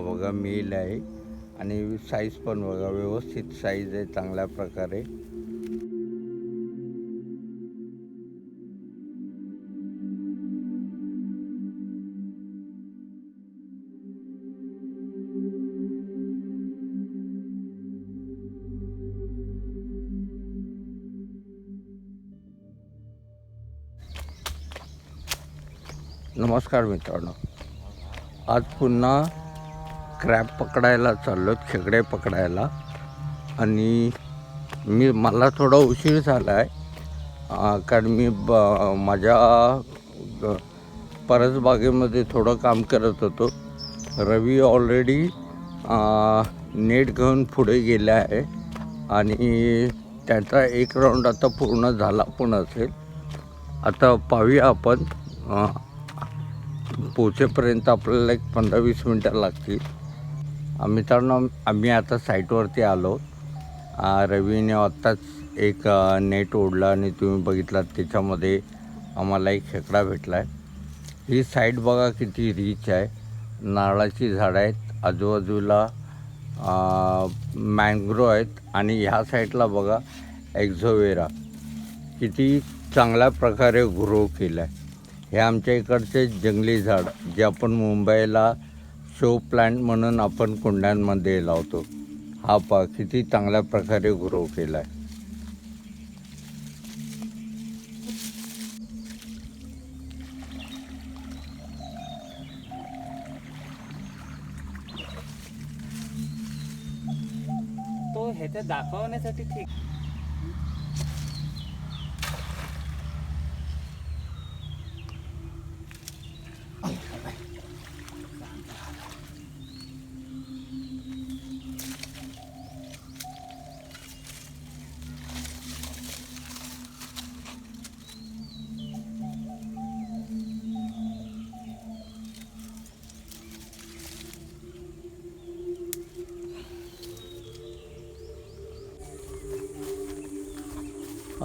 हा बघा मेल आहे. आणि साईज पण बघा व्यवस्थित साईज आहे चांगल्या प्रकारे. नमस्कार मित्रांनो. आज पुन्हा क्रॅप पकडायला चाललो खेकडे पकडायला. आणि मी मला थोडा उशीर झाला आहे कारण मी ब माझ्या परसबागेमध्ये थोडं काम करत होतो. रवी ऑलरेडी नेट घेऊन पुढे गेला आहे. आणि त्याचा एक राऊंड आता पूर्ण झाला पण असेल. आता पाहूया आपण पोचेपर्यंत आपल्याला एक पंधरा वीस मिनटं लागतील. मित्रांनो आम्ही आता साईटवरती आलो. रवीने आत्ताच एक नेट ओढला आणि तुम्ही बघितलात त्याच्यामध्ये आम्हाला एक खेकडा भेटला आहे ही साईट बघा किती रिच आहे. नारळाची झाडं आहेत आजूबाजूला मँग्रो आहेत आणि ह्या साईडला बघा एक्झोवेरा किती चांगल्या प्रकारे ग्रो केला आहे हे आमच्या इकडचे जंगली झाड जे आपण मुंबईला शो प्लांट म्हणून आपण कुंड्यांमध्ये लावतो. हा पा किती चांगल्या प्रकारे ग्रो केला आहे तो ह्याच्या दाखवण्यासाठी ठीक.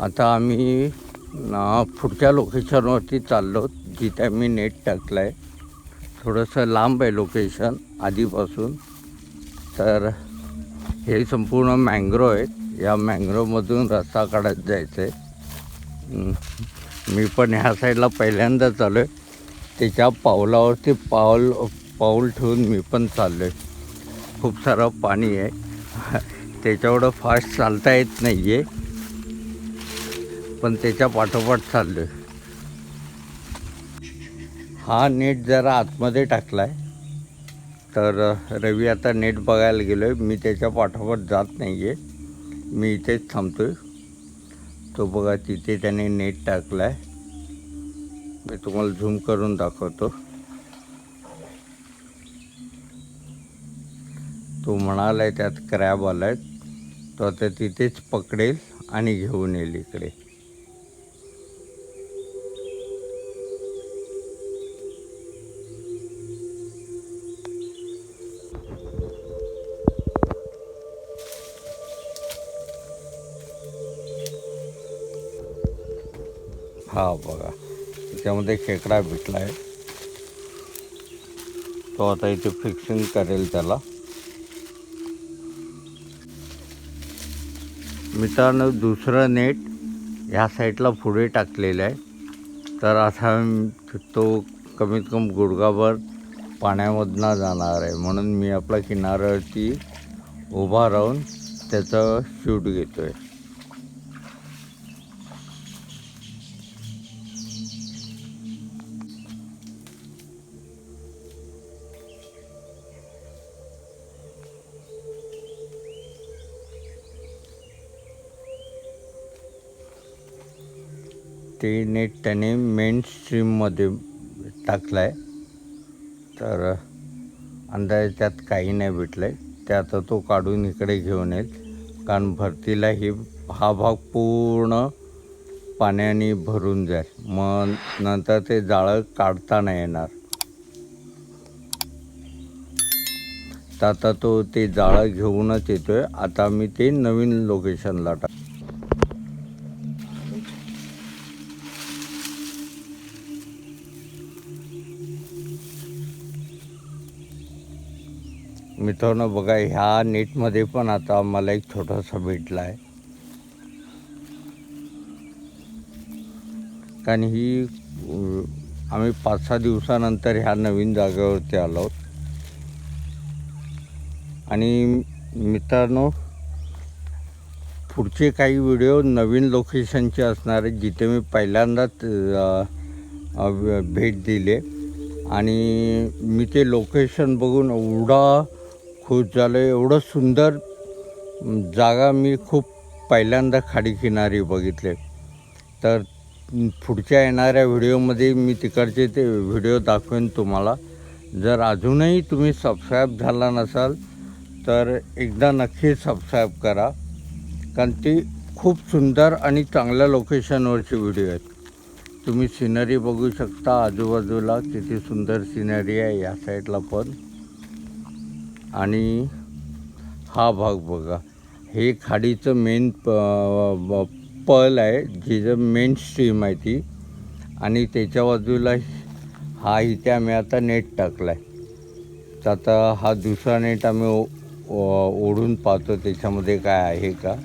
आता आम्ही पुढच्या लोकेशनवरती चाललो. जिथे आम्ही नेट टाकलं आहे थोडंसं लांब आहे लोकेशन आधीपासून. तर हे संपूर्ण मँग्रो आहेत. या मँग्रोमधून रस्ता काढत जायचं आहे मी पण ह्या साईडला पहिल्यांदा चाललो आहे त्याच्या पावलावरती पाऊल पाऊल ठेवून मी पण चाललो आहे खूप सारं पाणी आहे. त्याच्यावर फास्ट चालता येत नाही आहे पण त्याच्या पाठोपाठ चाललो आहे हा नेट जरा आतमध्ये टाकला आहे तर रवी आता नेट बघायला गेलो आहे मी त्याच्या पाठोपाठ जात नाही आहे मी इथेच थांबतो आहे तो बघा तिथे त्याने नेट टाकला आहे मी तुम्हाला झूम करून दाखवतो. तो म्हणाला आहे त्यात क्रॅब आला आहे तो आता तिथेच पकडेल आणि घेऊन येईल इकडे. हा बघा. त्याच्यामध्ये खेकडा भेटला आहे तो आता इथे फिक्सिंग करेल त्याला. मित्रांनो दुसरं नेट ह्या साईडला पुढे टाकलेलं आहे. तर असा तो कमीत कमी गुडघाभर पाण्यामधनं जाणार आहे. म्हणून मी आपला किनाऱ्यावरती उभा राहून त्याचं शूट घेतो आहे ते नेट त्याने मेन स्ट्रीममध्ये टाकलं आहे तर अंदाजे त्यात काही नाही भेटलं आहे ते आता तो काढून इकडे घेऊन येईल. कारण भरतीला ही हा भाग पूर्ण पाण्याने भरून जाईल. मग नंतर ते जाळं काढता नाही येणार. तर आता तो ते जाळं घेऊनच येतोय. आता मी ते नवीन लोकेशनला टाक मित्रांनो बघा ह्या नेटमध्ये पण आता आम्हाला एक छोटासा भेटला आहे कारण ही आम्ही पाच सहा दिवसानंतर ह्या नवीन जागेवरती आलो आहोत. आणि मित्रांनो पुढचे काही व्हिडिओ नवीन लोकेशनचे असणार आहेत जिथे मी पहिल्यांदाच भेट दिली आणि मी ते लोकेशन बघून एवढा खुश झालो एवढं सुंदर जागा मी खूप पहिल्यांदा खाडीकिनारी बघितले. तर पुढच्या येणाऱ्या व्हिडिओमध्ये मी तिकडचे ते व्हिडिओ दाखवेन तुम्हाला. जर अजूनही तुम्ही सबस्क्राईब झाला नसाल तर एकदा नक्की सबस्क्राईब करा. कारण ती खूप सुंदर आणि चांगल्या लोकेशनवरचे व्हिडिओ आहेत. तुम्ही सिनरी बघू शकता आजूबाजूला. किती सुंदर सिनरी आहे या साईडला पण. आणि हा भाग बघा. हे खाडीचं मेन पल आहे. जिचं मेन स्ट्रीम आहे ती. आणि त्याच्या बाजूला हा इथे आम्ही आता नेट टाकला आहे तर आता हा दुसरा नेट आम्ही ओ- ओढून पाहतो त्याच्यामध्ये काय आहे का.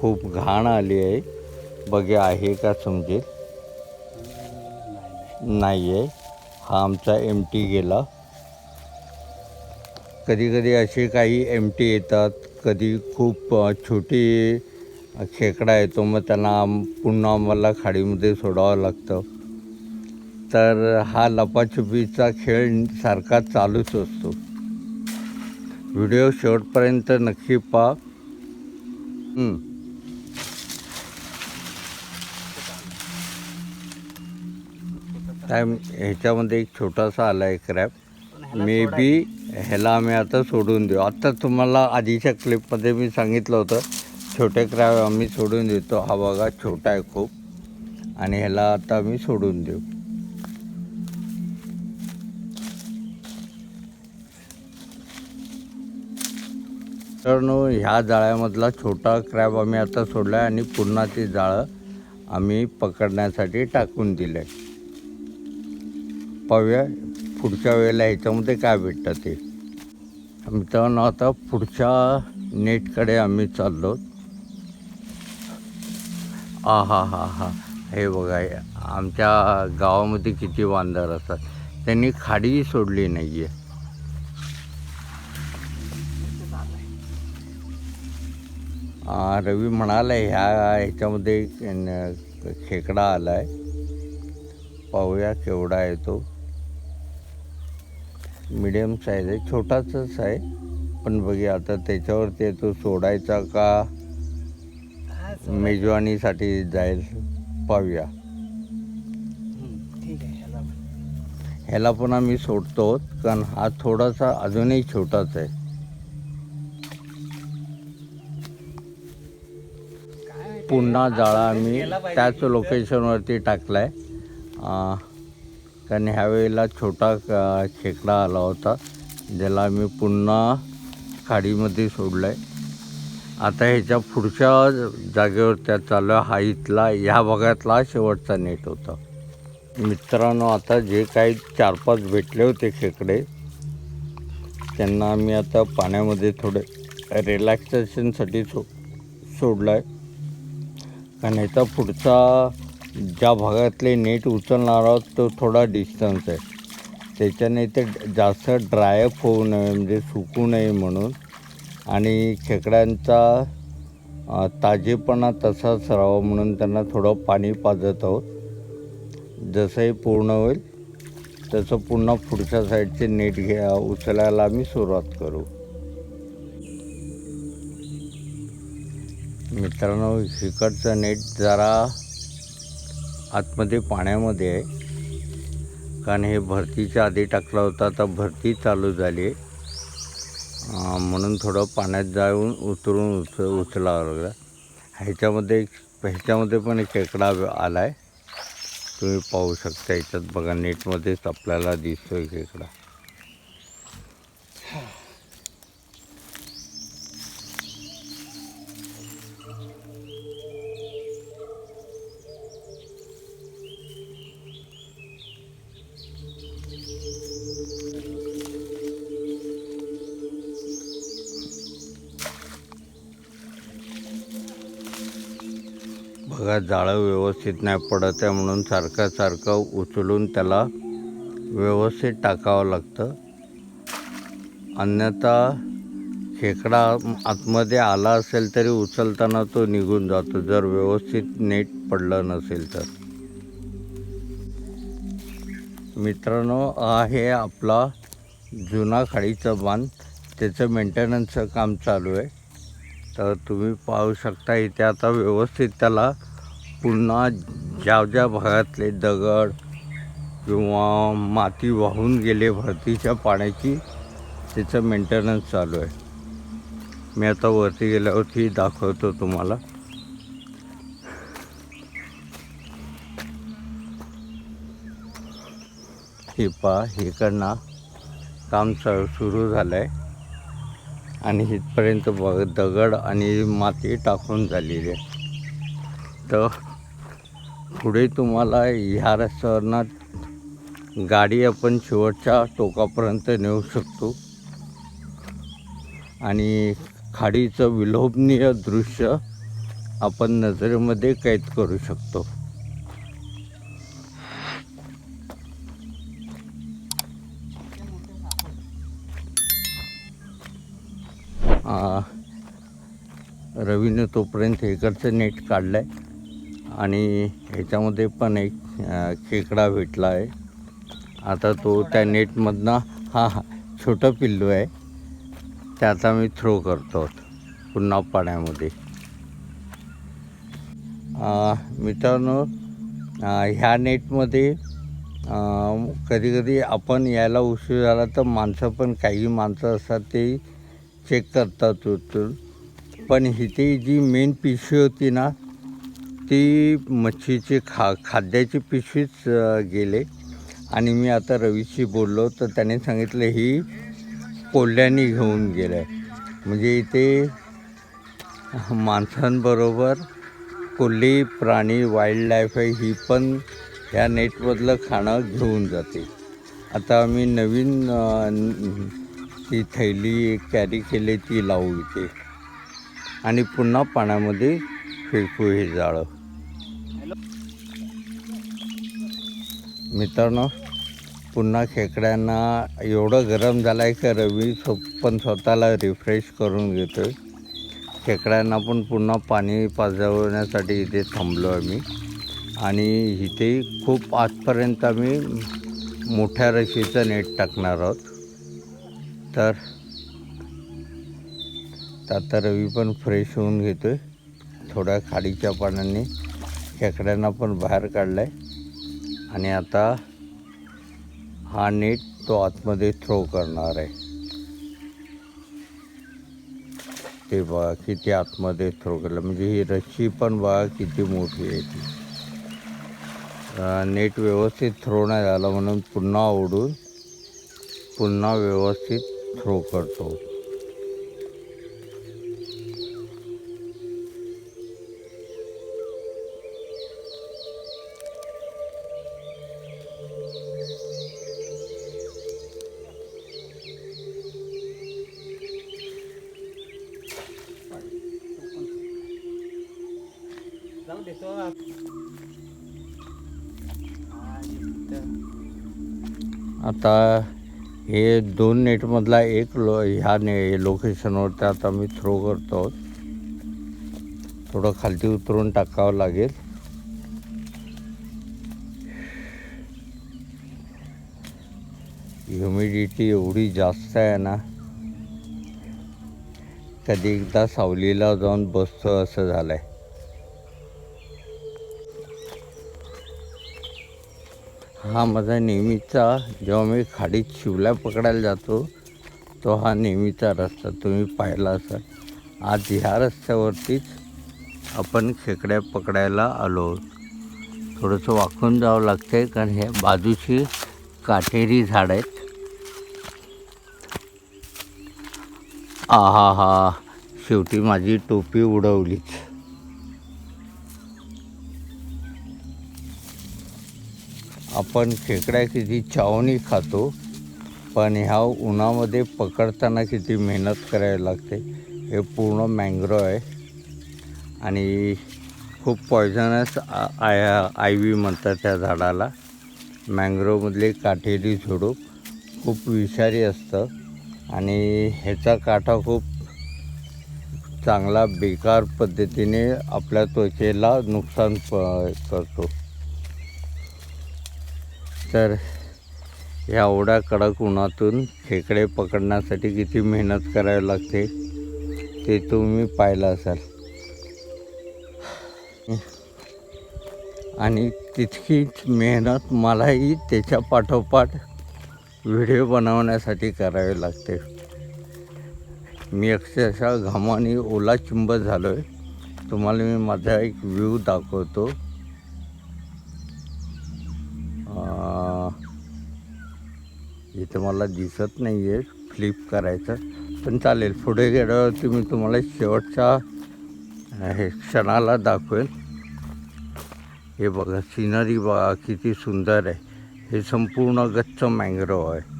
खूप घाण आली आहे. बघे आहे का समजेल? नाही आहे हा आमचा एम टी गेला. कधी कधी असे काही एम टी येतात. कधी खूप छोटी खेकडा येतो मग त्यांना आम- पुन्हा आम्हाला खाडीमध्ये सोडावं लागतं. तर हा लपाछुपीचा खेळ सारखा चालूच असतो. व्हिडिओ शेवटपर्यंत नक्की पहा. काय ह्याच्यामध्ये एक छोटासा आला आहे क्रॅप मे. बी ह्याला आम्ही आता सोडून देऊ. आता तुम्हाला आधीच्या क्लिपमध्ये मी सांगितलं होतं छोटे क्रॅप आम्ही सोडून देतो. हा बघा छोटा आहे खूप. आणि ह्याला आता आम्ही सोडून देऊ. तर नो ह्या जाळ्यामधला छोटा क्रॅब आम्ही आता सोडला आहे आणि पुन्हा ते जाळं आम्ही पकडण्यासाठी टाकून दिलं आहे पाहूया. पुढच्या वेळेला ह्याच्यामध्ये काय भेटतं ते. मित्रांनो आता पुढच्या नेटकडे आम्ही चाललो. आ हा हा हा. हे बघा आमच्या गावामध्ये किती वांदर असतात. त्यांनी खाडीही सोडली नाही आहे रवी म्हणाला ह्या ह्याच्यामध्ये खेकडा आला आहे पाहूया केवढा येतो मिडियम साईज आहे छोटाच आहे पण बघूया आता त्याच्यावरती तो सोडायचा का. मेजवानीसाठी जाईल पाहूया ह्याला पण. आम्ही सोडतो कारण हा थोडासा अजूनही छोटाच आहे पुन्हा जाळा आम्ही त्याच. लोकेशनवरती टाकला आहे कारण ह्यावेळेला छोटा खेकडा आला होता. ज्याला आम्ही पुन्हा खाडीमध्ये सोडला आहे आता ह्याच्या पुढच्या जागेवर त्या चालू आहे. हा इथला ह्या भागातला शेवटचा नेट होता. मित्रांनो आता जे काही चार पाच भेटले होते खेकडे त्यांना आम्ही आता पाण्यामध्ये थोडे रिलॅक्सेशनसाठी सो सोडलं आहे कारण ह्याचा पुढचा ज्या भागातले नेट उचलणार आहोत तो थोडा डिस्टन्स आहे. त्याच्याने ते जास्त ड्रायअप होऊ नये म्हणजे सुकू नये म्हणून. आणि खेकड्यांचा ताजेपणा तसाच राहावा म्हणून त्यांना थोडं पाणी पाजत आहोत. जसंही पूर्ण होईल तसं पुन्हा पुढच्या साईडचे नेट घ्या उचलायला आम्ही सुरुवात करू. मित्रांनो इकडचं नेट जरा आतमध्ये पाण्यामध्ये आहे. कारण हे भरतीच्या आधी टाकला होता आता भरती चालू झाली. आहे म्हणून थोडं पाण्यात जाऊन उतरून उच उचलावं लागलं ह्याच्यामध्ये एक ह्याच्यामध्ये पण एक खेकडा आला आहे तुम्ही पाहू शकता याच्यात बघा नेटमध्येच आपल्याला दिसतो आहे खेकडा. भागात जाळं व्यवस्थित नाही पडत आहे म्हणून सारखं सारखं उचलून त्याला व्यवस्थित टाकावं लागतं. अन्यथा खेकडा आतमध्ये आला असेल तरी उचलताना तो निघून जातो जर व्यवस्थित नेट पडलं नसेल तर. मित्रांनो हा आहे आपला जुना खाडीचं बांध. त्याचं मेंटेनन्सचं काम चालू आहे. तर तुम्ही पाहू शकता इथे आता व्यवस्थित त्याला पुन्हा ज्या ज्या भागातले दगड किंवा माती वाहून गेले भरतीच्या पाण्याची त्याचं मेंटेनन्स चालू आहे. मी आता वरती गेल्यावरती दाखवतो तुम्हाला. हे पहा इकडनं काम चालू सुरू झालं आहे आणि इथपर्यंत बघ दगड आणि माती टाकून झालेली आहे. तर पुढे तुम्हाला ह्या रस्त्यावरनं गाडी आपण शेवटच्या टोकापर्यंत नेऊ शकतो. आणि खाडीचं विलोभनीय दृश्य आपण नजरेमध्ये कैद करू शकतो. रवीने तोपर्यंत इकडचं नेट काढलं आहे आणि ह्याच्यामध्ये पण एक खेकडा भेटला आहे. आता तो त्या नेटमधनं हा हा छोटं पिल्लू आहे. त्याचा मी थ्रो करतो. पुन्हा पाण्यामध्ये. मित्रांनो ह्या नेटमध्ये कधीकधी आपण यायला उशीर झाला तर माणसं पण काही माणसं असतात ते चेक करतात उचलून. पण इथे जी मेन पिशवी होती ना ती मच्छीची खा खाद्याची पिशवीच गेले. आणि मी आता रवीशी बोललो तर त्याने सांगितलं ही कोल्ह्यानी घेऊन गेलं आहे म्हणजे इथे माणसांबरोबर कोल्ही प्राणी वाईल्ड लाईफ आहे ही पण ह्या नेटमधलं खाणं घेऊन जाते. आता मी नवीन ती थैली कॅरी केली ती लावू इथे. आणि पुन्हा पाण्यामध्ये फेकू हे जाळं मित्रांनो पुन्हा खेकड्यांना एवढं गरम झालं आहे की रवी सो पण स्वतःला रिफ्रेश करून घेतो आहे खेकड्यांना पण पुन्हा पाणी पाजवण्यासाठी इथे थांबलो आम्ही. आणि इथे खूप आजपर्यंत आम्ही मोठ्या रशीचं नेट टाकणार आहोत. तर तर आता रवी पण फ्रेश होऊन घेतो आहे थोड्या खाडीच्या पाण्याने खेकड्यांना पण बाहेर काढलं आहे आणि आता हा नीट तो आतमध्ये थ्रो करणार आहे. ते बघा किती आतमध्ये थ्रो केलं. म्हणजे ही रस्सी पण बघा किती मोठी आहे ती. नीट नेट व्यवस्थित थ्रो नाही झालं म्हणून पुन्हा ओढून पुन्हा व्यवस्थित थ्रो करतो. आता हे दोन नेटमधला एक लो ह्या ने लोकेशनवरती आता मी थ्रो करतो. थोडं खालती उतरून टाकावं लागेल. ह्युमिडिटी एवढी जास्त आहे ना कधी एकदा सावलीला जाऊन बसतो असं झालं आहे हा माझा नेहमीचा जेव्हा मी खाडीत शिवला पकडायला जातो तो हा नेहमीचा रस्ता. तुम्ही पाहिला असाल. आज ह्या रस्त्यावरतीच आपण खेकड्या पकडायला आलो. थोडंसं वाकून जावं लागतंय कारण हे बाजूची काटेरी झाड आहेत. आहा हा शेवटी माझी टोपी उडवलीच. आपण खेकड्या किती चावणी खातो पण ह्या उन्हामध्ये पकडताना किती मेहनत करायला लागते हे पूर्ण मँग्रो आहे. आणि खूप पॉयझनस आय आय व्ही म्हणतात त्या झाडाला. मँग्रोवमधले काटेरी झुडूप खूप विषारी असतं आणि ह्याचा काठा खूप चांगला बेकार पद्धतीने आपल्या त्वचेला नुकसान प करतो. तर एवढ्या कडक उन्हातून खेकडे पकडण्यासाठी किती मेहनत करावी लागते ते तुम्ही पाहिलं असाल. आणि तितकीच मेहनत मलाही त्याच्या पाठोपाठ व्हिडिओ बनवण्यासाठी करावी लागते. मी अक्षरशः घामाने ओला चिंब झालो आहे तुम्हाला मी माझा एक व्ह्यू दाखवतो. इथं मला दिसत नाही आहे फ्लिप करायचं. पण चालेल. पुढे गेल्यावरती मी तुम्हाला शेवटच्या हे क्षणाला दाखवेन. हे बघा सिनरी बघा किती सुंदर आहे. हे संपूर्ण गच्च मँग्रोव आहे.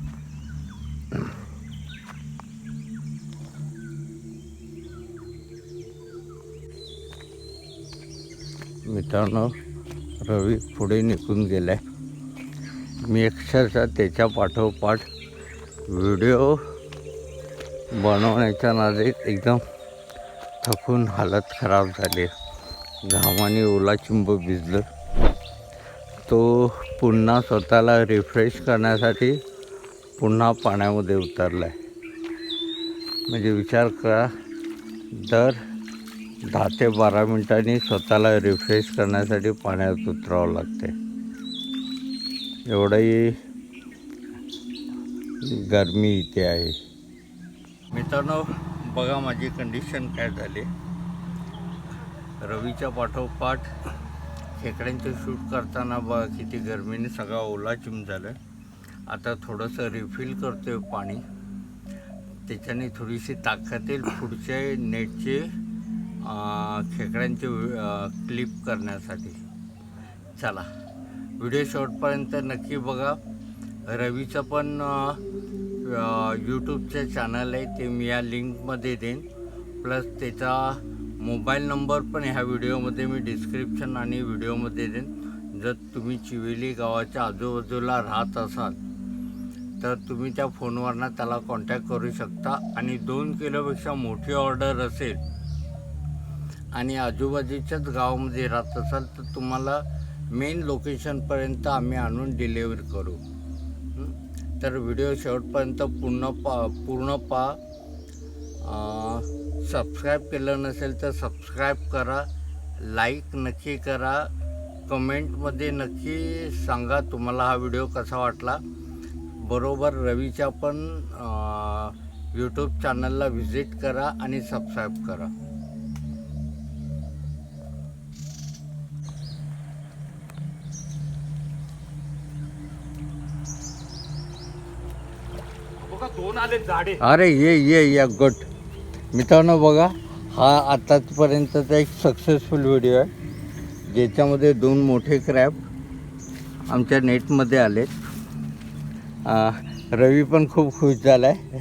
मित्रांनो रवी पुढे निघून गेलाय. मी अक्षरशः त्याच्या पाठोपाठ व्हिडिओ बनवण्याच्या नादात एकदम थकून हालत खराब झाली. घामाने ओला चिंब भिजलं. तो पुन्हा स्वतःला रिफ्रेश करण्यासाठी पुन्हा पाण्यामध्ये उतरला आहे म्हणजे विचार करा दर दहा ते बारा मिनिटांनी स्वतःला रिफ्रेश करण्यासाठी पाण्यात उतरावं लागते एवढंही गरमी इथे आहे. मित्रांनो बघा माझी कंडिशन काय झाली. रवीच्या पाठोपाठ खेकड्यांचं शूट करताना बघा किती गरमीने सगळा ओला चिम झालं आता थोडंसं रिफिल करतो आहे पाणी. त्याच्याने थोडीशी ताकद येईल. पुढचे नेटचे खेकड्यांचे क्लिप करण्यासाठी. चला. व्हिडिओ शॉर्टपर्यंत नक्की बघा. रवीचं पण यूट्यूबचं चॅनल आहे ते मी या लिंकमध्ये देईन. प्लस त्याचा मोबाईल नंबर पण ह्या व्हिडिओमध्ये मी डिस्क्रिप्शन आणि व्हिडिओमध्ये देईन. जर तुम्ही चिवेली गावाच्या आजूबाजूला राहत असाल तर तुम्ही त्या फोनवरनं त्याला कॉन्टॅक्ट करू शकता. आणि दोन किलोपेक्षा मोठी ऑर्डर असेल आणि आजूबाजूच्याच गावामध्ये राहत असाल तर तुम्हाला मेन लोकेशनपर्यंत आम्ही आणून डिलेवर करू. तर व्हिडिओ शेवटपर्यंत पूर्ण पा पूर्ण पा. सबस्क्राईब केलं नसेल तर सबस्क्राईब करा लाईक नक्की करा कमेंटमध्ये नक्की सांगा तुम्हाला हा व्हिडिओ कसा वाटला. बरोबर रवीच्या पण यूट्यूब चॅनलला व्हिजिट करा आणि सबस्क्राईब करा. बघा दोन आले जाडे अरे ये ये या गुड मित्रांनो बघा हा आतापर्यंतचा एक सक्सेसफुल व्हिडिओ आहे. ज्याच्यामध्ये दोन मोठे क्रॅब आमच्या नेटमध्ये आले रवी पण खूप खुश झाला आहे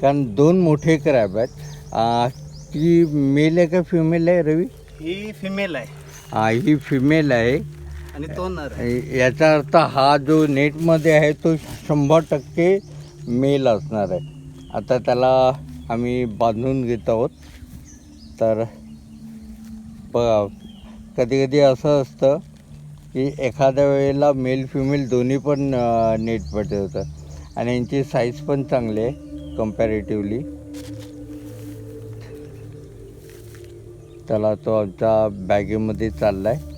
कारण दोन मोठे क्रॅब आहेत. ती मेल आहे का फिमेल आहे रवी? ही फिमेल आहे. हा, ही फिमेल आहे. आणि तो नर याचा अर्थ हा जो नेटमध्ये आहे तो शंभर टक्के मेल असणार आहे. आता त्याला आम्ही बांधून घेत आहोत. तर बघा कधी कधी असं असतं की एखाद्या वेळेला मेल फिमेल दोन्ही पण नीट नेटमध्ये होतं. आणि यांची साईज पण चांगली आहे कम्पॅरेटिवली त्याला तो आमच्या बॅगेमध्ये चालला आहे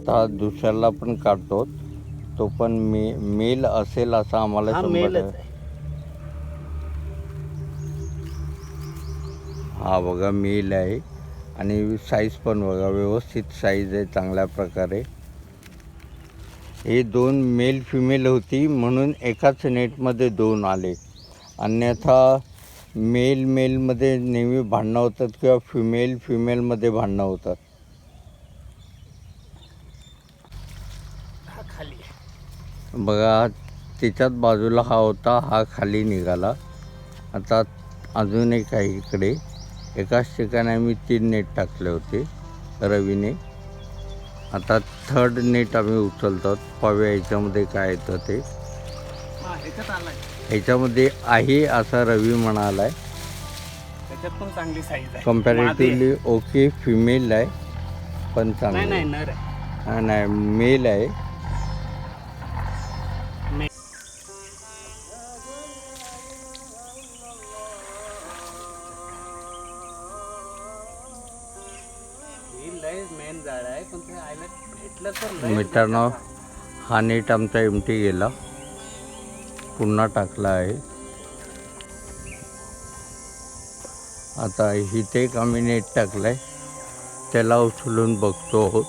आता दुसऱ्याला पण काढतो. तो पण मे मेल असेल असं आम्हाला हा शंभर मेलच टक्के- आहे. हा बघा मेल आहे. आणि साईज पण बघा व्यवस्थित साईज आहे चांगल्या प्रकारे. हे दोन मेल फिमेल होती म्हणून एकाच नेटमध्ये दोन आले. अन्यथा मेल मेलमध्ये नेहमी भांडणं होतात किंवा फिमेल फिमेलमध्ये भांडणं होतात हा खाली आहे. बघा त्याच्याच बाजूला हा होता हा खाली निघाला. आता अजून एक आहे इकडे. एकाच ठिकाणी आम्ही तीन नेट टाकले होते रवीने. आता थर्ड नेट आम्ही उचलतो. पाहूया याच्यामध्ये काय येतं ते. ह्याच्यामध्ये आहे असा रवी म्हणाला आहे त्याच्यात पण चांगली साईज आहे. कम्पॅरेटिव्हली ओके फिमेल आहे पण नाही चांगलं हा, नाही मेल आहे. मित्रांनो हा नेट आमचा एमटी गेला. पुन्हा टाकला आहे. आता इथे एक आम्ही नेट टाकलाय. त्याला उचलून बघतो आहोत.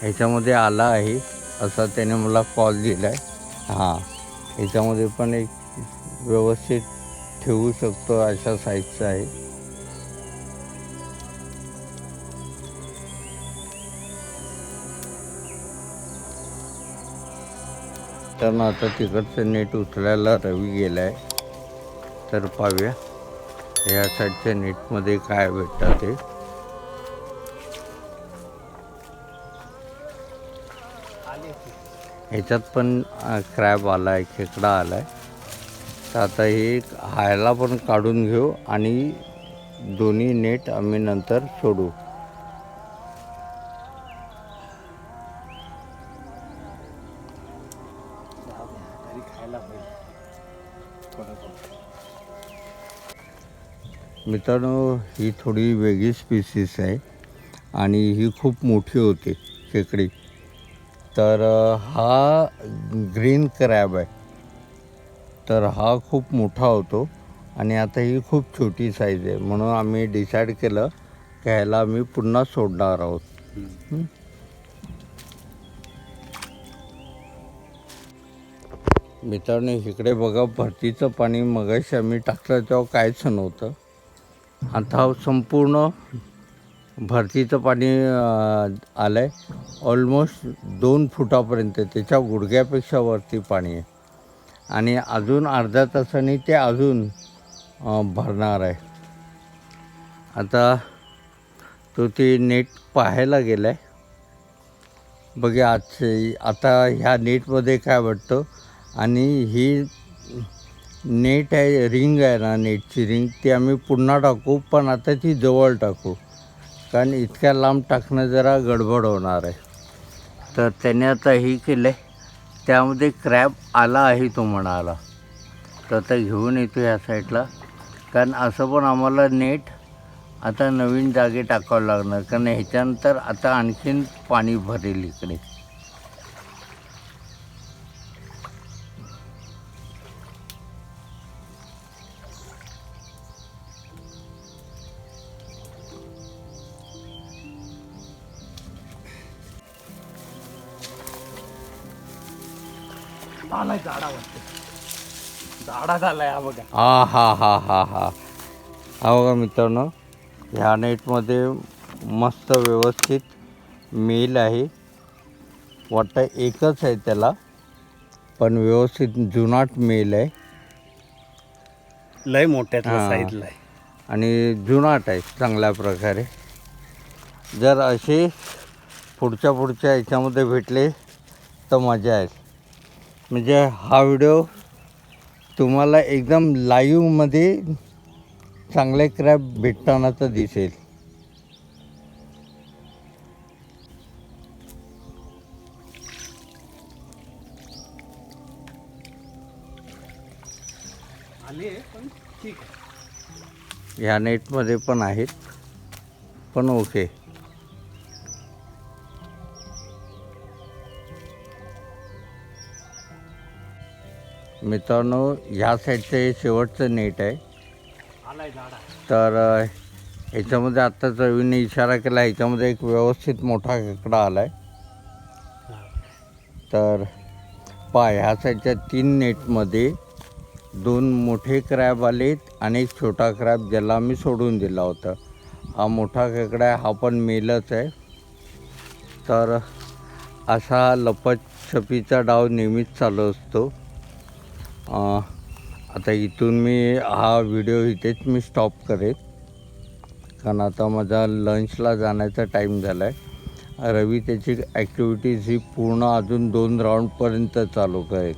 ह्याच्यामध्ये आला आहे. असा त्याने मला कॉल दिला आहे हां. ह्याच्यामध्ये पण एक व्यवस्थित ठेवू शकतो अशा साईजचा आहे. कारण आता तिकडचं नेट उचलायला रवी गेला आहे तर पाहूया ह्या साईडच्या नेटमध्ये काय भेटतं ते. ह्याच्यात पण क्रॅब आला आहे खेकडा आला आहे तर आता हे हायला पण काढून घेऊ आणि दोन्ही नेट आम्ही नंतर सोडू. मित्रांनो ही थोडी वेगळी स्पीसीस आहे आणि ही खूप मोठी होते खेकडी तर हा ग्रीन क्रॅब आहे. तर हा खूप मोठा होतो आणि आता ही खूप छोटी साईज आहे. म्हणून आम्ही डिसाईड केलं की ह्याला आम्ही पुन्हा सोडणार आहोत. मित्रांनो इकडे बघा भरतीचं पाणी मगाशी आम्ही टाकलं तेव्हा कायच नव्हतं. आता संपूर्ण भरतीचं पाणी आलं आहे ऑलमोस्ट दोन फुटापर्यंत त्याच्या गुडघ्यापेक्षा वरती पाणी आहे. आणि अजून अर्ध्या तासाने ते अजून भरणार आहे. आता तो ते नेट पाहायला गेला आहे बघे आजचे आता ह्या नेटमध्ये काय वाटतं? आणि ही नेट आहे रिंग आहे ना नेटची रिंग ती आम्ही पुन्हा टाकू पण आता ती जवळ टाकू. कारण इतक्या लांब टाकणं जरा गडबड होणार आहे. तर त्याने आता हे केलं आहे त्यामध्ये क्रॅब आला आहे तो म्हणाला. तर आता घेऊन येतो ह्या साईडला. कारण असं पण आम्हाला नेट आता नवीन जागे टाकावं लागणार. कारण ह्याच्यानंतर आता आणखीन पाणी भरेल इकडे. झाडा झालाय हा बघा. हा हा हा हा हा. हा बघा मित्रांनो ह्या नेटमध्ये मस्त व्यवस्थित मेल आहे. वाटतं एकच आहे त्याला पण व्यवस्थित जुनाट मेल आहे. लय मोठ्यात हा. साईजला आहे. आणि जुनाट आहे चांगल्या प्रकारे. जर असे पुढच्या पुढच्या याच्यामध्ये भेटले तर मजा आहे म्हणजे हा व्हिडिओ तुम्हाला एकदम लाईव्हमध्ये चांगले क्रॅब भेटतानाचा दिसेल. ह्या नेटमध्ये पण आहेत. पण ओके मित्रांनो ह्या साईडचं हे शेवटचं नेट आहे. तर ह्याच्यामध्ये आत्ता रवीने इशारा केला ह्याच्यामध्ये एक व्यवस्थित मोठा खेकडा आला आहे तर पा ह्या साईडच्या तीन नेटमध्ये दोन मोठे क्रॅब आलेत आणि एक छोटा क्रॅब ज्याला आम्ही सोडून दिला होता. हा मोठा खेकडा आहे हा पण मेलच आहे. तर असा लपतछपीचा डाव नेहमीच चालू असतो. आता इथून मी हा व्हिडिओ इथेच मी स्टॉप करेन कारण आता माझा लंचला जाण्याचा टाईम झाला आहे रवी त्याची ॲक्टिव्हिटीज ही पूर्ण अजून दोन राऊंडपर्यंत चालू करेल.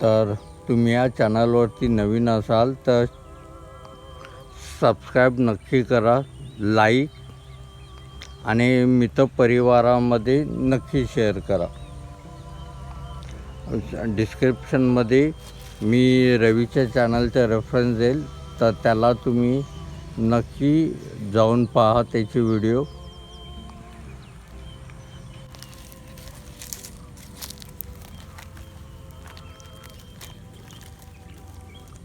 तर तुम्ही या चॅनलवरती नवीन असाल तर सबस्क्राईब नक्की करा लाईक आणि मित्रपरिवारामध्ये नक्की शेअर करा. डिस्क्रिप्शनमध्ये मी रवीच्या चॅनलचा रेफरन्स देईल. तर त्याला तुम्ही नक्की जाऊन पहा त्याचे व्हिडिओ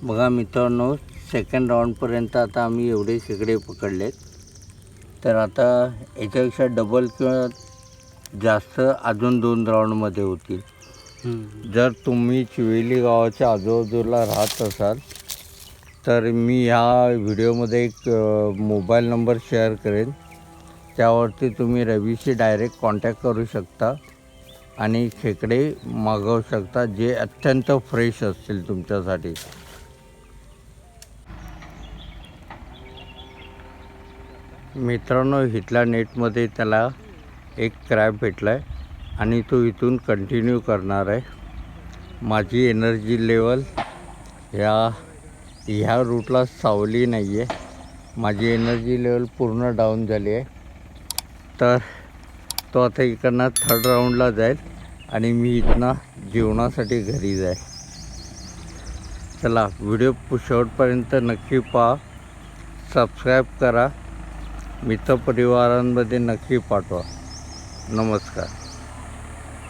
बघा मित्रांनो सेकंड राऊंडपर्यंत आता आम्ही एवढे शेकडे पकडलेत. तर आता याच्यापेक्षा डबल किंवा जास्त अजून दोन राऊंडमध्ये होतील. जर तुम्ही चिवेली गावाच्या आजूबाजूला राहत असाल तर मी ह्या व्हिडिओमध्ये एक मोबाईल नंबर शेअर करेन. त्यावरती तुम्ही रवीशी डायरेक्ट कॉन्टॅक्ट करू शकता आणि खेकडे मागवू शकता जे अत्यंत फ्रेश असतील तुमच्यासाठी. मित्रांनो हिटला नेटमध्ये त्याला एक क्रॅब भेटला आहे आणि तो इथून कंटिन्यू करणार आहे. माझी एनर्जी लेवल ह्या ह्या रूटला सावली नाही आहे माझी एनर्जी लेवल पूर्ण डाऊन झाली आहे. तर तो आता इकडनं थर्ड राऊंडला जाईल आणि मी इथनं जेवणासाठी घरी जाईल. चला व्हिडिओ शेवटपर्यंत नक्की पहा. सबस्क्राईब करा. मित्रपरिवारांमध्ये नक्की पाठवा. नमस्कार.